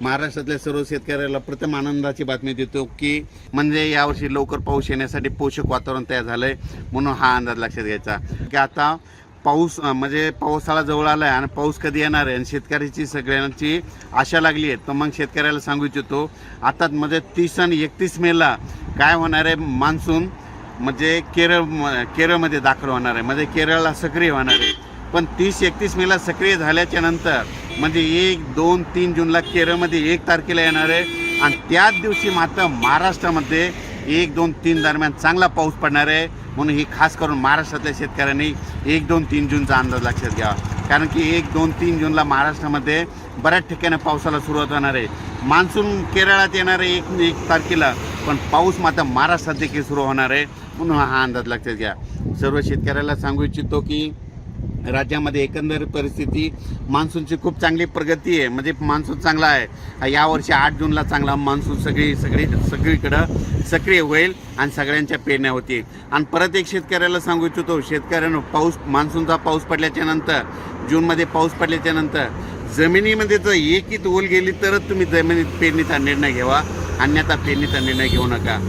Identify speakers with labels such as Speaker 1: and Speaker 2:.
Speaker 1: महाराष्ट्रातल्या सर्व शेतकऱ्याला प्रथम आनंदाची बातमी देतो की म्हणजे यावर्षी लवकर पाऊस येण्यासाठी पोषक वातावरण तयार झालंय म्हणून हा अंदाज लक्षात घ्यायचा. की आता पाऊस म्हणजे पावसाळा जवळ आला आहे आणि पाऊस कधी येणार आहे? आणि शेतकऱ्याची सगळ्यांची आशा लागली आहे. तर मग शेतकऱ्याला सांगू इच्छितो आता म्हणजे तीस आणि एकतीस मेला काय होणार आहे? मान्सून म्हणजे केरळ केरळमध्ये दाखल होणार आहे. म्हणजे केरळला सक्रिय होणार आहे. पण तीस एकतीस मेला सक्रिय झाल्याच्यानंतर म्हणजे एक दोन तीन जूनला केरळमध्ये एक तारखेला येणार आहे. आणि त्याच दिवशी मात्र महाराष्ट्रामध्ये एक दोन तीन दरम्यान चांगला पाऊस पडणार आहे. म्हणून ही खास करून महाराष्ट्रातल्या शेतकऱ्यांनी एक दोन तीन जूनचा अंदाज लक्षात घ्यावा कारण की एक दोन तीन जूनला महाराष्ट्रामध्ये बऱ्याच ठिकाणी पावसाला सुरुवात होणार आहे. मान्सून केरळात येणार आहे एक एक तारखेला पण पाऊस मात्र महाराष्ट्रात देखील सुरू होणार आहे. म्हणून हा अंदाज लक्षात घ्या. सर्व शेतकऱ्याला सांगू इच्छितो की राज्यामध्ये एकंदर परिस्थिती मान्सूनची खूप चांगली प्रगती आहे. म्हणजे मान्सून चांगला आहे. यावर्षी आठ जूनला चांगला मान्सून सगळी सगळी सगळीकडं सक्रिय होईल आणि सगळ्यांच्या पेरण्या होतील. आणि परत एक शेतकऱ्याला सांगू इच्छितो शेतकऱ्यांनो पाऊस मान्सूनचा पाऊस पडल्याच्या नंतर जूनमध्ये पाऊस पडल्याच्या नंतर जमिनीमध्ये जर एकीत ओल गेली तरच तुम्ही जमिनीत पेरणीचा निर्णय घ्यावा. अन्यथा पेरणीचा निर्णय घेऊ नका.